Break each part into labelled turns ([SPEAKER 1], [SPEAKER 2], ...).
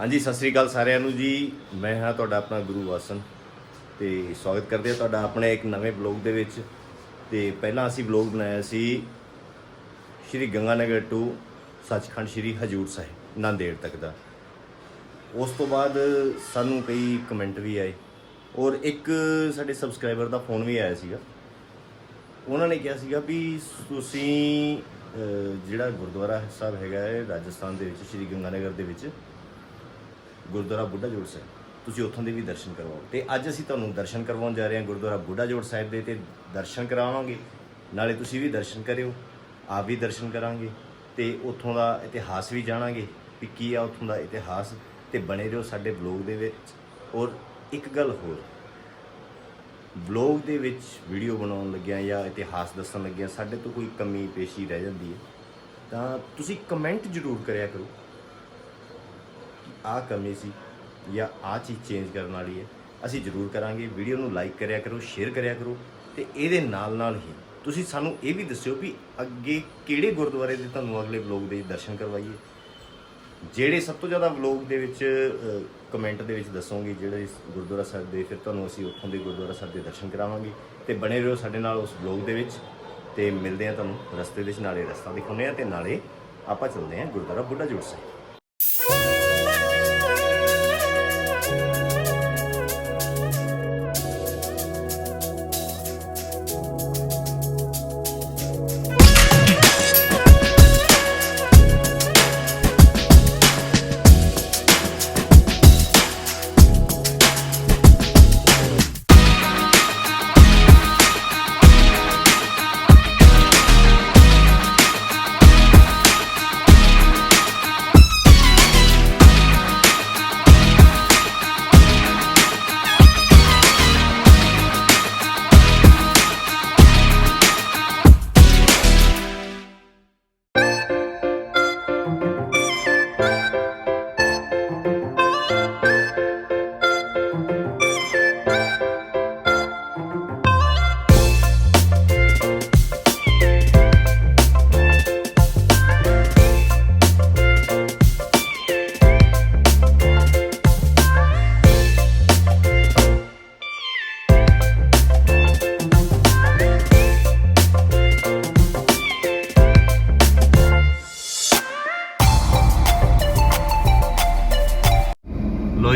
[SPEAKER 1] ਹਾਂਜੀ, ਸਤਿ ਸ੍ਰੀ ਅਕਾਲ ਸਾਰਿਆਂ ਨੂੰ ਜੀ। ਮੈਂ ਹਾਂ ਤੁਹਾਡਾ ਆਪਣਾ ਗੁਰੂ ਵਾਸਨ ਤੇ ਸਵਾਗਤ ਕਰਦੇ ਹਾਂ ਤੁਹਾਡਾ ਆਪਣੇ ਇੱਕ ਨਵੇਂ ਬਲੌਗ ਦੇ ਵਿੱਚ। ਤੇ ਪਹਿਲਾਂ ਅਸੀਂ ਬਲੌਗ ਬਣਾਇਆ ਸੀ ਸ਼੍ਰੀ ਗੰਗਾਨਗਰ ਟੂ ਸੱਚਖੰਡ ਸ਼੍ਰੀ ਹਜੂਰ ਸਾਹਿਬ, ਨਾਂਦੇੜ ਤੱਕ ਦਾ। ਉਸ ਤੋਂ ਬਾਅਦ ਸਾਨੂੰ ਕਈ ਕਮੈਂਟ ਵੀ ਆਏ ਔਰ ਇੱਕ ਸਾਡੇ ਸਬਸਕ੍ਰਾਈਬਰ ਦਾ ਫੋਨ ਵੀ ਆਇਆ ਸੀਗਾ। ਉਹਨਾਂ ਨੇ ਕਿਹਾ ਸੀਗਾ ਵੀ ਤੁਸੀਂ ਜਿਹੜਾ ਗੁਰਦੁਆਰਾ ਸਾਹਿਬ ਹੈਗਾ ਹੈ ਰਾਜਸਥਾਨ ਦੇ ਵਿੱਚ, ਸ਼੍ਰੀ ਗੰਗਾਨਗਰ ਦੇ ਵਿੱਚ ਗੁਰਦੁਆਰਾ ਬੁੱਢਾ ਜੋੜ ਸਾਹਿਬ। ਤੁਸੀਂ ਉੱਥੋਂ ਦੇ ਵੀ ਦਰਸ਼ਨ ਕਰਵਾਓ। ਤੇ ਅੱਜ ਅਸੀਂ ਤੁਹਾਨੂੰ ਦਰਸ਼ਨ ਕਰਵਾਉਣ ਜਾ ਰਹੇ ਹਾਂ ਗੁਰਦੁਆਰਾ ਬੁੱਢਾ ਜੋੜ ਸਾਹਿਬ ਦੇ, ਤੇ ਦਰਸ਼ਨ ਕਰਾਵਾਂਗੇ। ਨਾਲੇ ਤੁਸੀਂ ਵੀ ਦਰਸ਼ਨ ਕਰਿਓ, ਆਪ ਵੀ ਦਰਸ਼ਨ ਕਰਾਂਗੇ, ਤੇ ਉੱਥੋਂ ਦਾ ਇਤਿਹਾਸ ਵੀ ਜਾਣਾਂਗੇ ਵੀ ਕੀ ਆ ਉੱਥੋਂ ਦਾ ਇਤਿਹਾਸ, ਤੇ ਬਣੇ ਰਹੋ ਸਾਡੇ ਬਲੌਗ ਦੇ ਵਿੱਚ। ਔਰ ਇੱਕ ਗੱਲ ਹੋਰ, ਬਲੌਗ ਦੇ ਵਿੱਚ ਵੀਡੀਓ ਬਣਾਉਣ ਲੱਗਿਆ ਜਾਂ ਇਤਿਹਾਸ ਦੱਸਣ ਲੱਗਿਆ ਸਾਡੇ ਤੋਂ ਕੋਈ ਕਮੀ, ਪੇਸ਼ੀ ਰਹਿ ਜਾਂਦੀ ਹੈ। ਤਾਂ ਤੁਸੀਂ ਕਮੈਂਟ ਜ਼ਰੂਰ ਕਰਿਆ ਕਰੋ। ਆਹ ਕਮੀ ਸੀ ਜਾਂ ਆਹ ਚੀਜ਼ ਚੇਂਜ ਕਰਨ ਵਾਲੀ ਹੈ, ਅਸੀਂ ਜ਼ਰੂਰ ਕਰਾਂਗੇ। ਵੀਡੀਓ ਨੂੰ ਲਾਈਕ ਕਰਿਆ ਕਰੋ ਸ਼ੇਅਰ ਕਰਿਆ ਕਰੋ ਤੇ ਇਹਦੇ ਨਾਲ ਨਾਲ ਹੀ ਤੁਸੀਂ ਸਾਨੂੰ ਇਹ ਵੀ ਦੱਸਿਓ ਵੀ ਅੱਗੇ ਕਿਹੜੇ ਗੁਰਦੁਆਰੇ ਦੇ ਤੁਹਾਨੂੰ ਅਗਲੇ ਵਲੌਗ ਦੇ ਦਰਸ਼ਨ ਕਰਵਾਈਏ। ਜਿਹੜੇ ਸਭ ਤੋਂ ਜ਼ਿਆਦਾ ਵਲੌਗ ਦੇ ਵਿੱਚ ਕਮੈਂਟ ਦੇ ਵਿੱਚ ਦੱਸੋਗੇ ਜਿਹੜੇ ਗੁਰਦੁਆਰਾ ਸਾਹਿਬ ਦੇ, ਫਿਰ ਤੁਹਾਨੂੰ ਅਸੀਂ ਉੱਥੋਂ ਦੇ ਗੁਰਦੁਆਰਾ ਸਾਹਿਬ ਦੇ ਦਰਸ਼ਨ ਕਰਾਵਾਂਗੇ ਤੇ ਬਣੇ ਰਹੋ ਸਾਡੇ ਨਾਲ ਉਸ ਵਲੌਗ ਦੇ ਵਿੱਚ ਤੇ ਮਿਲਦੇ ਆ ਤੁਹਾਨੂੰ ਰਸਤੇ ਦੇ ਵਿੱਚ, ਨਾਲੇ ਰਸਤਾ ਦਿਖਾਉਂਦੇ ਆ ਤੇ ਨਾਲੇ ਆਪਾਂ ਚੱਲਦੇ ਆ ਗੁਰਦੁਆਰਾ ਬੁੱਢਾ ਜੋੜ ਸਾਹਿਬ।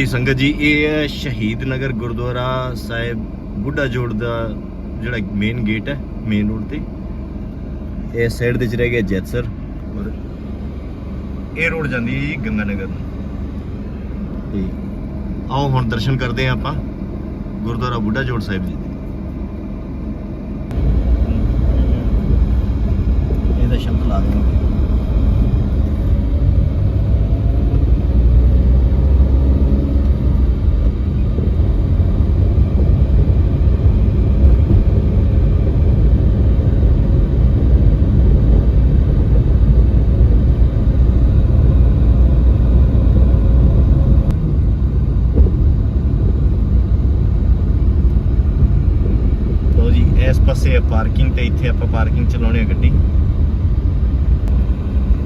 [SPEAKER 1] ਲੋ ਸੰਗਤ ਜੀ, ਇਹ ਹੈ ਸ਼ਹੀਦ ਨਗਰ ਗੁਰਦੁਆਰਾ ਸਾਹਿਬ ਬੁੱਢਾ ਜੋੜ ਦਾ ਜਿਹੜਾ ਮੇਨ ਗੇਟ ਹੈ ਮੇਨ ਰੋਡ ਤੇ। ਇਹ ਸਾਈਡ ਦੇ ਚ ਰਹਿ ਗਿਆ ਜੈਤਸਰ ਔਰ ਇਹ ਰੋਡ ਜਾਂਦੀ ਹੈ ਜੀ ਗੰਗਾ ਨਗਰ ਨੂੰ। ਤੇ ਆਓ ਹੁਣ ਦਰਸ਼ਨ ਕਰਦੇ ਹਾਂ ਆਪਾਂ ਗੁਰਦੁਆਰਾ ਬੁੱਢਾ ਜੋੜ ਸਾਹਿਬ ਜੀ ਦੇ। ਇਹਦਾ ਸ਼ਬਦ ਲਾ ਦੇਵਾਂਗੇ ਲੋ ਜੀ ਇਸ ਪਾਸੇ ਹੈ ਪਾਰਕਿੰਗ ਤੇ, ਇੱਥੇ ਆਪਾਂ ਪਾਰਕਿੰਗ ਚਲਾਉਣੀ ਆ ਗੱਡੀ।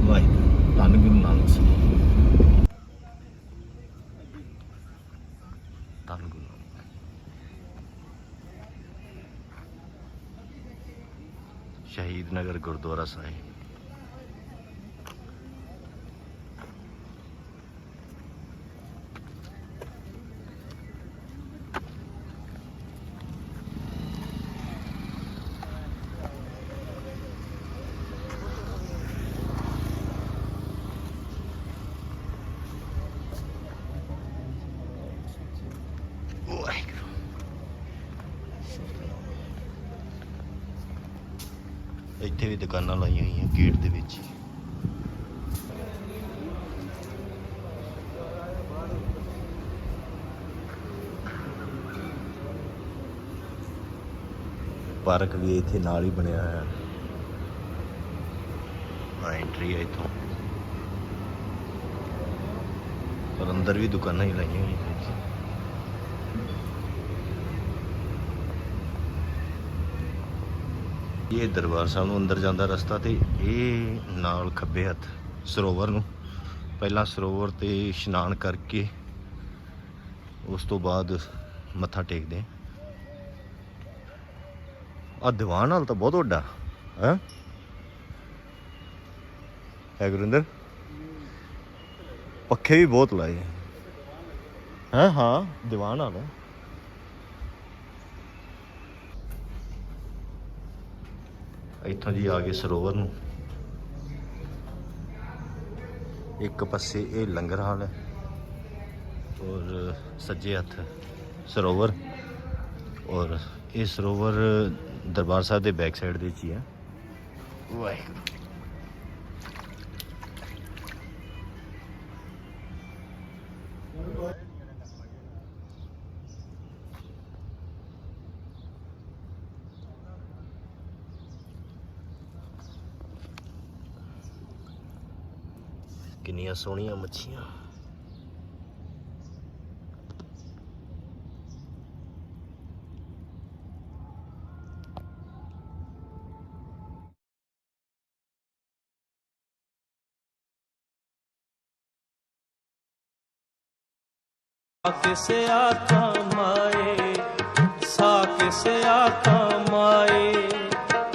[SPEAKER 1] ਵਾਹਿਗੁਰੂ, ਧੰਨ ਗੁਰੂ ਨਾਨਕ ਸਾਹਿਬ ਧੰਨ ਗੁਰੂ ਸ਼ਹੀਦ ਨਗਰ ਗੁਰਦੁਆਰਾ ਸਾਹਿਬ। ਇੱਥੇ ਵੀ ਦੁਕਾਨਾਂ ਲਾਈਆਂ ਹੋਈਆਂ ਗੇਟ ਦੇ ਵਿੱਚ ਹੀ। ਪਾਰਕ ਵੀ ਇੱਥੇ ਨਾਲ ਹੀ ਬਣਿਆ ਹੋਇਆ। ਆ ਐਂਟਰੀ ਹੈ ਇੱਥੋਂ। ਪਰ ਅੰਦਰ ਵੀ ਦੁਕਾਨਾਂ ਹੀ ਲਾਈਆਂ ਹੋਈਆਂ ਨੇ ਇਹ ਦਰਬਾਰ ਸਾਹਿਬ ਨੂੰ ਅੰਦਰ ਜਾਂਦਾ ਰਸਤਾ ਤੇ ਇਹ ਨਾਲ ਖੱਬੇ ਹੱਥ ਸਰੋਵਰ ਨੂੰ। ਪਹਿਲਾਂ ਸਰੋਵਰ ਤੇ ਇਸ਼ਨਾਨ ਕਰਕੇ ਉਸ ਤੋਂ ਬਾਅਦ ਮੱਥਾ ਟੇਕਦੇ ਆ ਦੀਵਾਨ ਹਾਲ ਤਾਂ ਬਹੁਤ ਵੱਡਾ, ਹੈ? ਹੈ ਗੁਰਿੰਦਰ? ਪੱਖੇ ਵੀ ਬਹੁਤ ਲਾਏ। ਹੈ, ਹਾਂ, ਦੀਵਾਨ ਹਾਲ ਹੈ। ਇੱਥੋਂ ਜੀ ਆ ਗਏ ਸਰੋਵਰ ਨੂੰ। ਇੱਕ ਪਾਸੇ ਇਹ ਲੰਗਰ ਹਾਲ ਹੈ ਔਰ ਸੱਜੇ ਹੱਥ ਸਰੋਵਰ ਔਰ ਇਹ ਸਰੋਵਰ ਦਰਬਾਰ ਸਾਹਿਬ ਦੇ ਬੈਕ ਸਾਈਡ ਦੇ ਵਿੱਚ ਹੀ ਹੈ। ਵਾਹਿਗੁਰੂ। ਕਿੰਨੀਆਂ ਸੋਹਣੀਆਂ ਮੱਛੀਆਂ।
[SPEAKER 2] ਕਿਸੇ ਆਖਾਂ ਮਾਏ ਸਾ ਕਿਸੇ ਆਖਾਂ ਮਾਏ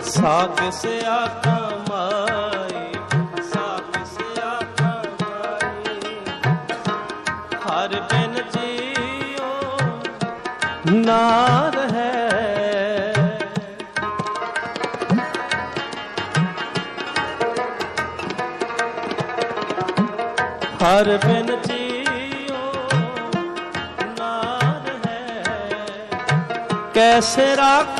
[SPEAKER 2] ਸਾ ਕਿਸੇ ਆਖਾਂ ਮਾਏ। ਨਾਦ ਹੈ। ਹਰ ਬਿਨ ਜੀਓ ਨਾਦ ਹੈ। ਕੈਸੇ ਰਾਖ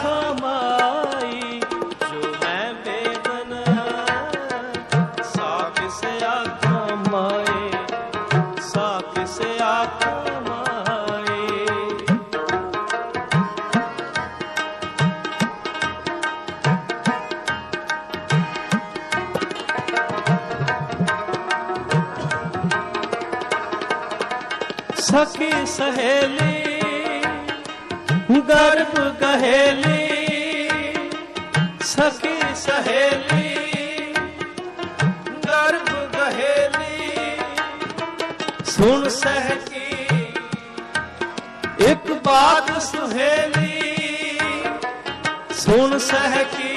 [SPEAKER 2] सखी सहेली गर्भ गहेली सखी सहेली गर्भ गहेली सुन सहकी एक बात सुहेली सुन सहकी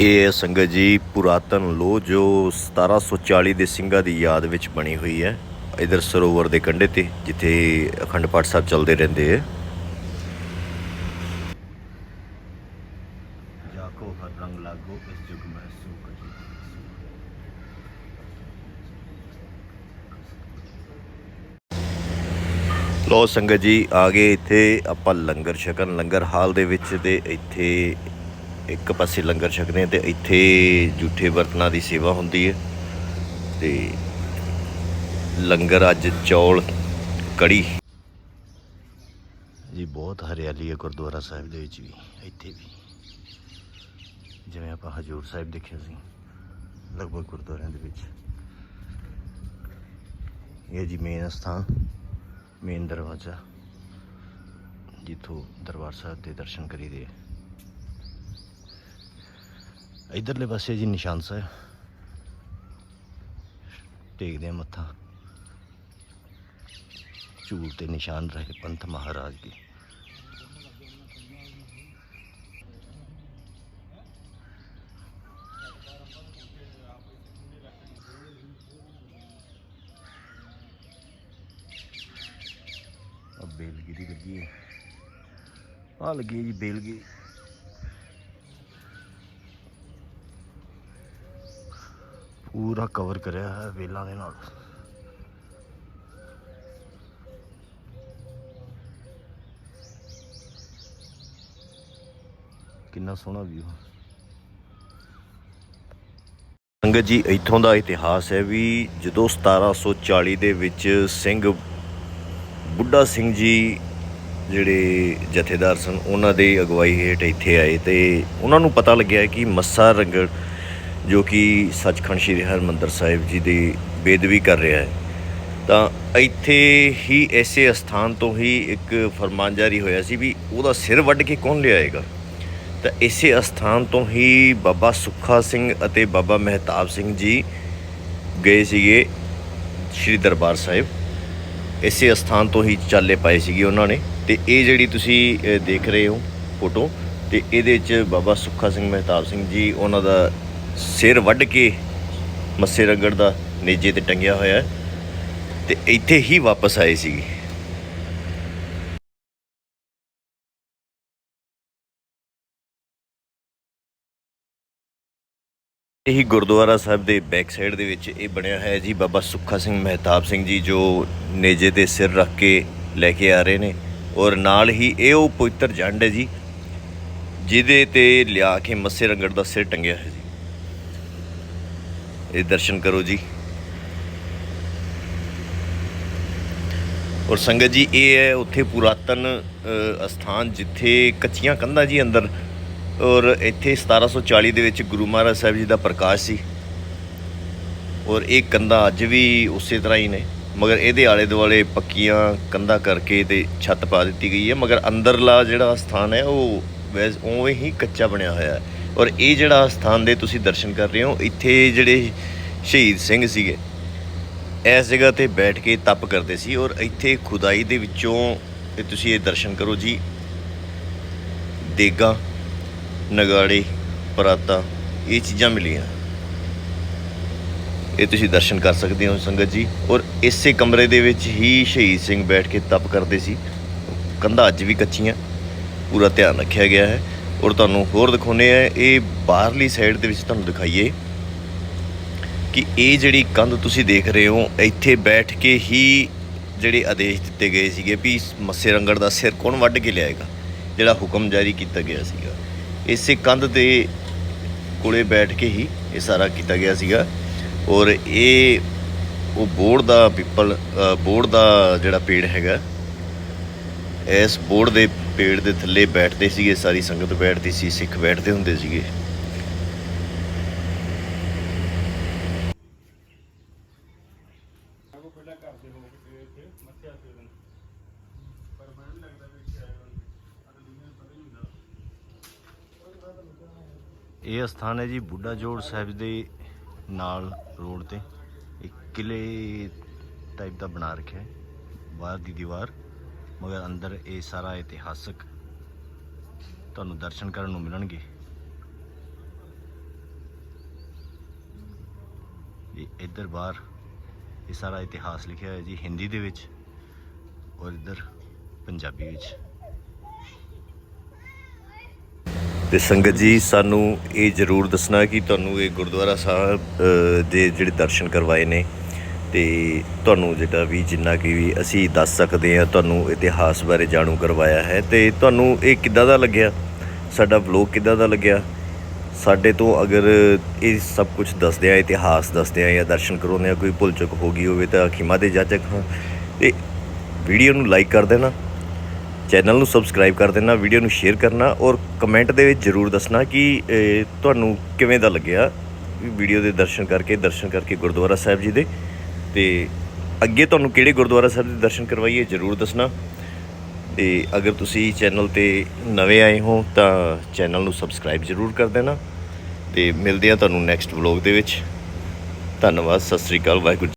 [SPEAKER 1] ਇਹ ਹੈ ਸੰਗਤ ਜੀ ਪੁਰਾਤਨ ਲੋਹ ਜੋ 1740 ਦੇ ਸਿੰਘਾਂ ਦੀ ਯਾਦ ਵਿੱਚ ਬਣੀ ਹੋਈ ਹੈ ਇਧਰ ਸਰੋਵਰ ਦੇ ਕੰਢੇ ਤੇ ਜਿੱਥੇ ਅਖੰਡ ਪਾਠ ਸਾਹਿਬ ਚੱਲਦੇ ਰਹਿੰਦੇ ਹੈ। ਜਾਕੋ ਹਰ ਰੰਗ ਲਾਗੋ ਇਸ ਜੁਗ ਮੈਂ ਸੂ ਕਹੀ ਲੋ ਸੰਗਤ ਜੀ ਆ ਗਏ ਇੱਥੇ ਆਪਾਂ ਲੰਗਰ ਛਕਣ ਲੰਗਰ ਹਾਲ ਦੇ ਵਿੱਚ ਤੇ ਇੱਥੇ ਇੱਕ ਪਾਸੇ ਲੰਗਰ ਛਕਦੇ ਆ ਤੇ ਇੱਥੇ ਜੂਠੇ ਬਰਤਨਾਂ ਦੀ ਸੇਵਾ ਹੁੰਦੀ ਹੈ ਤੇ ਲੰਗਰ ਅੱਜ ਚੌਲ, ਕੜੀ। ਜੀ, ਬਹੁਤ ਹਰਿਆਲੀ ਹੈ ਗੁਰਦੁਆਰਾ ਸਾਹਿਬ ਦੇ ਵਿੱਚ ਵੀ, ਇੱਥੇ ਵੀ। ਜਿਵੇਂ ਆਪਾਂ ਹਜੂਰ ਸਾਹਿਬ ਦੇਖਿਆ ਸੀ, ਲਗਭਗ ਗੁਰਦੁਆਰਿਆਂ ਦੇ ਵਿੱਚ। ਇਹ ਜੀ ਮੇਨ ਸਥਾਨ ਮੇਨ ਦਰਵਾਜ਼ਾ, ਜਿੱਥੋਂ ਦਰਬਾਰ ਸਾਹਿਬ ਦੇ ਦਰਸ਼ਨ ਕਰੀਦੇ ਆ। ਇਧਰਲੇ ਪਾਸੇ ਜੀ ਨਿਸ਼ਾਨ ਸਾਹਿਬ ਟੇਕਦੇ ਆ ਮੱਥਾ ਝੂਲ ਤੇ ਨਿਸ਼ਾਨ ਰਹੇ ਪੰਥ ਮਹਾਰਾਜ ਕੀ ਅਬ ਬੇਲਗਿਰੀ ਲੱਗੀ ਹੈ ਆ ਲੱਗੀ ਹੈ ਜੀ ਬੇਲਗਿਰੀ ਪੂਰਾ ਕਵਰ ਕਰਿਆ ਹੈ ਵੇਲਾਂ ਦੇ ਨਾਲ। ਕਿੰਨਾ ਸੋਹਣਾ ਵਿਊ ਸੰਗਤ ਜੀ, ਇੱਥੋਂ ਦਾ ਇਤਿਹਾਸ ਹੈ ਵੀ ਜਦੋਂ 1740 ਦੇ ਵਿੱਚ ਸਿੰਘ ਬੁੱਢਾ ਸਿੰਘ ਜੀ ਜਿਹੜੇ ਜਥੇਦਾਰ ਸਨ, ਉਹਨਾਂ ਦੇ ਅਗਵਾਈ ਹੇਠ ਇੱਥੇ ਆਏ ਤੇ ਉਹਨਾਂ ਨੂੰ ਪਤਾ ਲੱਗਿਆ ਕਿ ਮੱਸਾ ਰੰਗੜ ਜੋ ਕਿ ਸੱਚਖੰਡ ਸ੍ਰੀ ਹਰਿਮੰਦਰ ਸਾਹਿਬ ਜੀ ਦੀ ਬੇਦਬੀ ਕਰ ਰਿਹਾ ਹੈ। ਤਾਂ ਇੱਥੇ ਹੀ ਐਸੇ ਸਥਾਨ ਤੋਂ ਹੀ ਇੱਕ ਫਰਮਾਨ ਜਾਰੀ ਹੋਇਆ ਸੀ ਵੀ ਉਹਦਾ ਸਿਰ ਵੱਢ ਕੇ ਕੌਣ ਲਿਆਏਗਾ? ਤਾਂ ਇਸੇ ਸਥਾਨ ਤੋਂ ਹੀ ਬਾਬਾ ਸੁੱਖਾ ਸਿੰਘ ਅਤੇ ਬਾਬਾ ਮਹਿਤਾਬ ਸਿੰਘ ਜੀ ਗਏ ਸੀਗੇ ਸ੍ਰੀ ਦਰਬਾਰ ਸਾਹਿਬ। ਇਸੇ ਸਥਾਨ ਤੋਂ ਹੀ ਚਾਲੇ ਪਾਏ ਸੀਗੇ ਉਹਨਾਂ ਨੇ। ਤੇ ਇਹ ਜਿਹੜੀ ਤੁਸੀਂ ਦੇਖ ਰਹੇ ਹੋ ਫੋਟੋ, ਤੇ ਇਹਦੇ 'ਚ ਬਾਬਾ ਸੁੱਖਾ ਸਿੰਘ ਮਹਿਤਾਬ ਸਿੰਘ ਜੀ, ਉਹਨਾਂ ਦਾ ਸਿਰ ਵੱਢ ਕੇ ਮੱਸੇ ਰਗੜ ਦਾ ਨੇਜੇ ਤੇ ਟੰਗਿਆ ਹੋਇਆ ਹੈ ਤੇ ਇੱਥੇ ਹੀ ਵਾਪਸ ਆਏ ਸੀਗੇ। ਇਹੀ ਗੁਰਦੁਆਰਾ ਸਾਹਿਬ ਦੇ ਬੈਕ ਸਾਈਡ ਦੇ ਵਿੱਚ ਇਹ ਬਣਿਆ ਹੋਇਆ ਜੀ, ਬਾਬਾ ਸੁੱਖਾ ਸਿੰਘ ਮਹਿਤਾਬ ਸਿੰਘ ਜੀ, ਜੋ ਨੇਜੇ ਤੇ ਸਿਰ ਰੱਖ ਕੇ ਲੈ ਕੇ ਆ ਰਹੇ ਨੇ ਔਰ ਨਾਲ ਹੀ ਇਹ ਉਹ ਪਵਿੱਤਰ ਜੰਡ ਹੈ ਜੀ, ਜਿਹਦੇ ਤੇ ਲਿਆ ਕੇ ਮੱਸੇ ਰੰਗੜ ਦਾ ਸਿਰ ਟੰਗਿਆ ਹੈ ਜੀ। ਇਹ ਦਰਸ਼ਨ ਕਰੋ ਜੀ। ਔਰ ਸੰਗਤ ਜੀ ਇਹ ਹੈ ਉੱਥੇ ਪੁਰਾਤਨ ਅ, ਅਸਥਾਨ ਜਿੱਥੇ ਕੱਚੀਆਂ ਕੰਧਾਂ ਜੀ ਅੰਦਰ ਔਰ ਇੱਥੇ 1740 ਦੇ ਵਿੱਚ ਗੁਰੂ ਮਹਾਰਾਜ ਸਾਹਿਬ ਜੀ ਦਾ ਪ੍ਰਕਾਸ਼ ਸੀ। ਔਰ ਇਹ ਕੰਧਾਂ ਅੱਜ ਵੀ ਉਸੇ ਤਰ੍ਹਾਂ ਹੀ ਨੇ ਮਗਰ ਇਹਦੇ ਆਲੇ ਦੁਆਲੇ ਪੱਕੀਆਂ ਕੰਧਾਂ ਕਰਕੇ ਤੇ ਛੱਤ ਪਾ ਦਿੱਤੀ ਗਈ ਹੈ ਮਗਰ ਅੰਦਰਲਾ ਜਿਹੜਾ ਸਥਾਨ ਹੈ ਉਹ ਵੈਸ ਉਵੇਂ ਹੀ ਕੱਚਾ ਬਣਿਆ ਹੋਇਆ ਹੈ। ਔਰ ਇਹ ਜਿਹੜਾ ਸਥਾਨ ਦੇ ਤੁਸੀਂ ਦਰਸ਼ਨ ਕਰ ਰਹੇ ਹੋ, ਇੱਥੇ ਜਿਹੜੇ ਸ਼ਹੀਦ ਸਿੰਘ ਸੀਗੇ, ਇਸ ਜਗ੍ਹਾ ਤੇ ਬੈਠ ਕੇ ਤਪ ਕਰਦੇ ਸੀ ਔਰ ਇੱਥੇ ਖੁਦਾਈ ਦੇ ਵਿੱਚੋਂ ਇਹ ਤੁਸੀਂ ਇਹ ਦਰਸ਼ਨ ਕਰੋ ਜੀ। ਦੇਗਾ, ਨਗਾੜੇ, ਪਰਾਤਾ, ਇਹ ਚੀਜ਼ਾਂ ਮਿਲੀਆਂ। ਇਹ ਤੁਸੀਂ ਦਰਸ਼ਨ ਕਰ ਸਕਦੇ ਹੋ ਸੰਗਤ ਜੀ। ਔਰ ਇਸੇ ਕਮਰੇ ਦੇ ਵਿੱਚ ਹੀ ਸ਼ਹੀਦ ਸਿੰਘ ਬੈਠ ਕੇ ਤਪ ਕਰਦੇ ਸੀ। ਕੰਧਾਂ ਅੱਜ ਵੀ ਕੱਚੀਆਂ, ਪੂਰਾ ਧਿਆਨ ਰੱਖਿਆ ਗਿਆ ਹੈ। ਔਰ ਤੁਹਾਨੂੰ ਹੋਰ ਦਿਖਾਉਨੇ ਆ ਇਹ ਬਾਹਰਲੀ ਸਾਈਡ ਦੇ ਵਿੱਚ ਤੁਹਾਨੂੰ ਦਿਖਾਈਏ ਕਿ ਇਹ ਜਿਹੜੀ ਕੰਧ ਤੁਸੀਂ ਦੇਖ ਰਹੇ ਹੋ, ਇੱਥੇ ਬੈਠ ਕੇ ਹੀ ਜਿਹੜੇ ਆਦੇਸ਼ ਦਿੱਤੇ ਗਏ ਸੀਗੇ ਵੀ ਮੱਸੇ ਰੰਗੜ ਦਾ ਸਿਰ ਕੌਣ ਵੱਢ ਕੇ ਲਿਆਏਗਾ, ਜਿਹੜਾ ਹੁਕਮ ਜਾਰੀ ਕੀਤਾ ਗਿਆ ਸੀਗਾ। ਇਸੇ ਕੰਧ ਦੇ ਕੋਲੇ ਬੈਠ ਕੇ ਹੀ ਇਹ ਸਾਰਾ ਕੀਤਾ ਗਿਆ ਸੀਗਾ। ਔਰ ਇਹ, ਉਹ ਬੋਰਡ ਦਾ ਪੀਪਲ ਬੋਰਡ ਦਾ ਜਿਹੜਾ ਪੇੜ ਹੈਗਾ, ਇਸ ਬੋਰਡ ਦੇ ਪੇੜ ਦੇ ਥੱਲੇ ਬੈਠਦੇ ਸੀਗੇ, ਸਾਰੀ ਸੰਗਤ ਬੈਠਦੀ ਸੀ, ਸਿੱਖ ਬੈਠਦੇ ਹੁੰਦੇ ਸੀਗੇ। ਇਹ ਸਥਾਨ ਹੈ ਜੀ ਬੁੱਢਾ ਜੋੜ ਸਾਹਿਬ ਦੇ ਨਾਲ ਰੋਡ ਤੇ। ਇੱਕ ਕਿਲੇ ਟਾਈਪ ਦਾ ਬਣਾ ਰੱਖਿਆ ਹੈ। ਬਾਹਰ ਦੀ ਦੀਵਾਰ। ਮਗਰ ਅੰਦਰ ਇਹ ਸਾਰਾ ਇਤਿਹਾਸਕ ਤੁਹਾਨੂੰ ਦਰਸ਼ਨ ਕਰਨ ਨੂੰ ਮਿਲਣਗੇ। ਇਹ ਇੱਧਰ ਬਾਹਰ ਇਹ ਸਾਰਾ ਇਤਿਹਾਸ ਲਿਖਿਆ ਹੋਇਆ ਜੀ, ਹਿੰਦੀ ਦੇ ਵਿੱਚ ਔਰ ਇੱਧਰ ਪੰਜਾਬੀ ਵਿੱਚ। ਤੇ ਸੰਗਤ ਜੀ, ਸਾਨੂੰ ਇਹ ਜਰੂਰ ਦੱਸਣਾ ਕਿ ਤੁਹਾਨੂੰ ਇਹ ਗੁਰਦੁਆਰਾ ਸਾਹਿਬ ਦੇ ਜਿਹੜੇ ਦਰਸ਼ਨ ਕਰਵਾਏ ਨੇ ਤੇ ਤੁਹਾਨੂੰ ਜਿਹੜਾ ਵੀ ਜਿੰਨਾ ਕਿ ਵੀ ਅਸੀਂ ਦੱਸ ਸਕਦੇ ਹਾਂ, ਤੁਹਾਨੂੰ ਇਤਿਹਾਸ ਬਾਰੇ ਜਾਣੂ ਕਰਵਾਇਆ ਹੈ ਤੇ ਤੁਹਾਨੂੰ ਇਹ ਕਿੱਦਾਂ ਦਾ ਲੱਗਿਆ? ਸਾਡਾ ਵਲੌਗ ਕਿੱਦਾਂ ਦਾ ਲੱਗਿਆ? ਸਾਡੇ ਤੋਂ ਅਗਰ ਇਹ ਸਭ ਕੁਝ ਦੱਸਦੇ ਆ, ਇਤਿਹਾਸ ਦੱਸਦੇ ਆ ਜਾਂ ਦਰਸ਼ਨ ਕਰਾਉਂਦੇ ਆ, ਕੋਈ ਭੁੱਲ ਚੁੱਕ ਹੋ ਗਈ ਹੋਵੇ ਤਾਂ ਖਿਮਾ ਦੇ ਜਾਚਕ ਹਾਂ। ਤੇ ਵੀਡੀਓ ਨੂੰ ਲਾਈਕ ਕਰ ਦੇਣਾ, ਚੈਨਲ ਨੂੰ ਸਬਸਕ੍ਰਾਈਬ ਕਰ ਦੇਣਾ, ਵੀਡੀਓ ਨੂੰ ਸ਼ੇਅਰ ਕਰਨਾ ਔਰ ਕਮੈਂਟ ਦੇ ਵਿੱਚ ਜਰੂਰ ਦੱਸਣਾ ਕਿ ਤੁਹਾਨੂੰ ਕਿਵੇਂ ਦਾ ਲੱਗਿਆ? ਵੀਡੀਓ ਦੇ ਦਰਸ਼ਨ ਕਰਕੇ ਦਰਸ਼ਨ ਕਰਕੇ ਗੁਰਦੁਆਰਾ ਸਾਹਿਬ ਜੀ ਦੇ। ਤੇ ਅੱਗੇ ਤੁਹਾਨੂੰ ਕਿਹੜੇ ਗੁਰਦੁਆਰਾ ਸਾਹਿਬ ਦੇ ਦਰਸ਼ਨ ਕਰਵਾਈਏ ਜਰੂਰ ਦੱਸਣਾ। ਤੇ ਅਗਰ ਤੁਸੀਂ ਚੈਨਲ ਤੇ ਨਵੇਂ ਆਏ ਹੋ ਤਾਂ ਚੈਨਲ ਨੂੰ ਸਬਸਕ੍ਰਾਈਬ ਜਰੂਰ ਕਰ ਦੇਣਾ। ਤੇ ਮਿਲਦੇ ਆ ਤੁਹਾਨੂੰ ਨੈਕਸਟ ਵਲੌਗ ਦੇ ਵਿੱਚ। ਧੰਨਵਾਦ, ਸਤਿ ਸ੍ਰੀ ਅਕਾਲ, ਵਾਹਿਗੁਰੂ